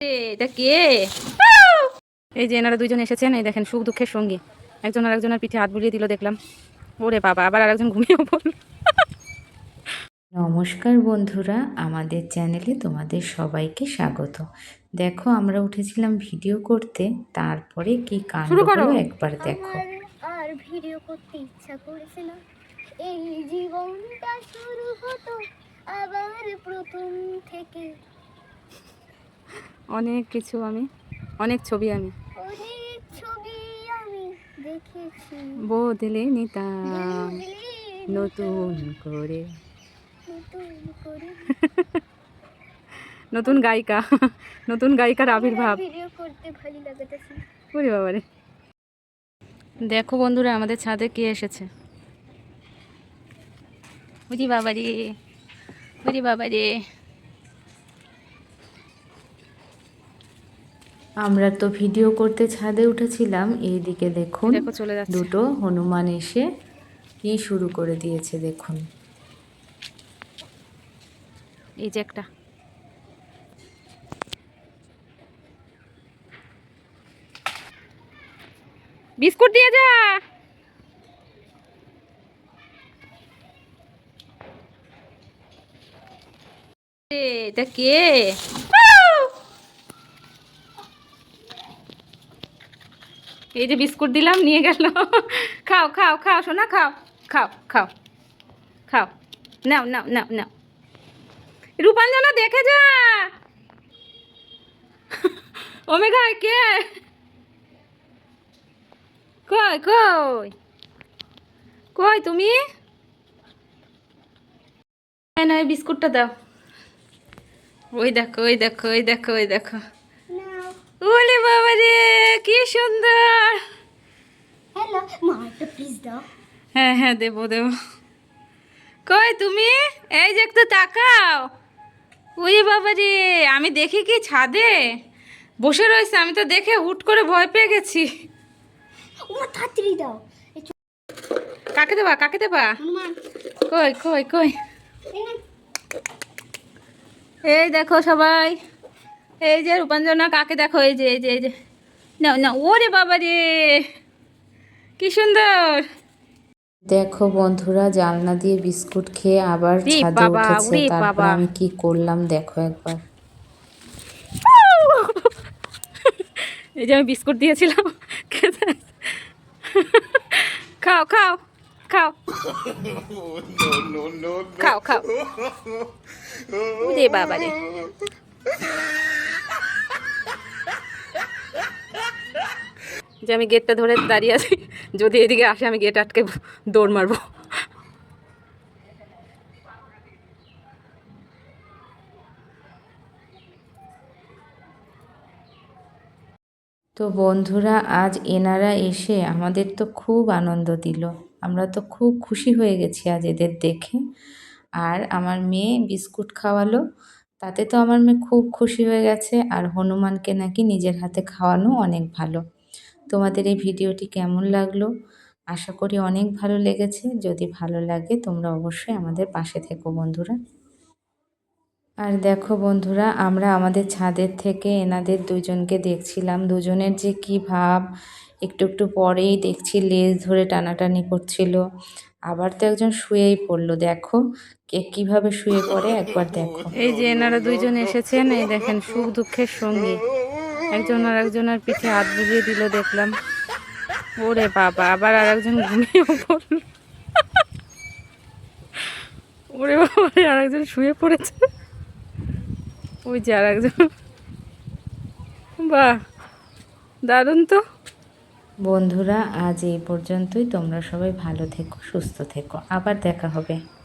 এটা কে? এই যে এনারা দুইজন এসেছেন এই দেখেন সুখ দুঃখের সঙ্গী। একজন আর একজনের পিঠে হাত বুলিয়ে দিল দেখলাম। ওরে বাবা আবার আর একজন ঘুমিয়েও পড়ল। নমস্কার বন্ধুরা আমাদের চ্যানেলে তোমাদের সবাইকে স্বাগত। দেখো আমরা উঠেছিলাম ভিডিও করতে তারপরে কি কাণ্ড। হলো একবার দেখো। আর ভিডিও করতে ইচ্ছা করেছিল এই জীবনটা শুরু হতো আবার প্রথম থেকে। অনেক কিছু আমি অনেক ছবি আমি। বদলে নিতাম নতুন করে। নতুন গায়িকা নতুন গায়িকার আবির্ভাব। ভিডিও করতে ভালো ওরে বাবারে দেখো বন্ধুরা আমাদের ছাদে কে এসেছে? বুঝি বাবারে বুঝি বাবারে আমরা তো ভিডিও করতে ছাদে উঠেছিলাম এইদিকে দেখুন দুটো হনুমান এসে কি শুরু করে দিয়েছে দেখুন। এই যে একটা। বিস্কুট দিয়ে যা। এটা কে? এই যে বিস্কুট দিলাম, নিয়ে গেল। খাও খাও খাও, সোনা, খাও খাও খাও খাও। নাও নাও নাও নাও। রূপাঞ্জনা, দেখে যা। ওমেগা, কে? কই কই? কই তুমি? এই না বিস্কুটটা দাও। ওই দেখো ওই দেখো ওই দেখো ওই দেখো। ওলে বাবা রে কি সুন্দর। হ্যালো মা একটা প্লিজ দাও। হ্যাঁ হ্যাঁ দেবো দেবো। কই তুমি? এই যে একটু তাকাও। ওই বাবা রে আমি দেখি কি ছাদে? বসে রয়েছে আমি তো দেখে হুট করে ভয় পেয়ে গেছি। তাড়াতাড়ি দাও। কাকে দেবা কাকে দেবা? কই কই কই? এই দেখো সবাই। এই যে রূপাঞ্জনা কাকে দেখো? এই যে এই যে এই যে। না না ওরে বাবা রে! কি সুন্দর! দেখো বন্ধুরা জানলা দিয়ে বিস্কুট খেয়ে আবার ছাদে বাবা, উঠেছে। তারপর বাবা। আমি কি করলাম দেখো একবার। এই যে আমি বিস্কুট দিয়েছিলাম। খাও খাও খাও। খাও খাও। রে বাবা রে। যে আমি গেটটা ধরে দাঁড়িয়ে আছি, যদি এদিকে আসে আমি গেট আটকে দৌড় মারবো। তো বন্ধুরা, আজ এনারা এসে আমাদের তো খুব আনন্দ দিল। আমরা তো খুব খুশি হয়ে গেছি আজ এদের দেখে। আর আমার মেয়ে বিস্কুট খাওয়ালো, তাতে তো আমার মেয়ে খুব খুশি হয়ে গেছে। আর হনুমানকে নাকি নিজের হাতে খাওয়ানো অনেক ভালো। তোমাদের এই ভিডিওটি কেমন লাগল? আশা করি অনেক ভালো লেগেছে। যদি ভালো লাগে, তোমরা অবশ্যই আমাদের পাশে থেকো বন্ধুরা। আর দেখো বন্ধুরা, আমরা আমাদের ছাদের থেকে এনাদের দুজনকে দেখছিলাম। দুজনের যে কি ভাব, একটু একটু পরেই দেখছি লেজ ধরে টানাটানি করছিল। আবার তো একজন শুয়েই পড়ল। দেখো কে কীভাবে শুয়ে পড়ে, একবার দেখো। এই যে এনারা দুইজন এসেছেন, এই দেখেন সুখ দুঃখের সঙ্গী। একজন আর একজনের পিঠে হাত বুলিয়ে দিল, দেখলাম, ওরে বাবা, আবার আর একজন ঘুমিয়েও পড়ল। ওরে বাবা আর একজন শুয়ে পড়েছে। ওই যে আর একজন বাহ, দারুণ তো। বন্ধুরা, আজ এই পর্যন্তই। তোমরা সবাই ভালো থেকো, সুস্থ থেকো। আবার দেখা হবে।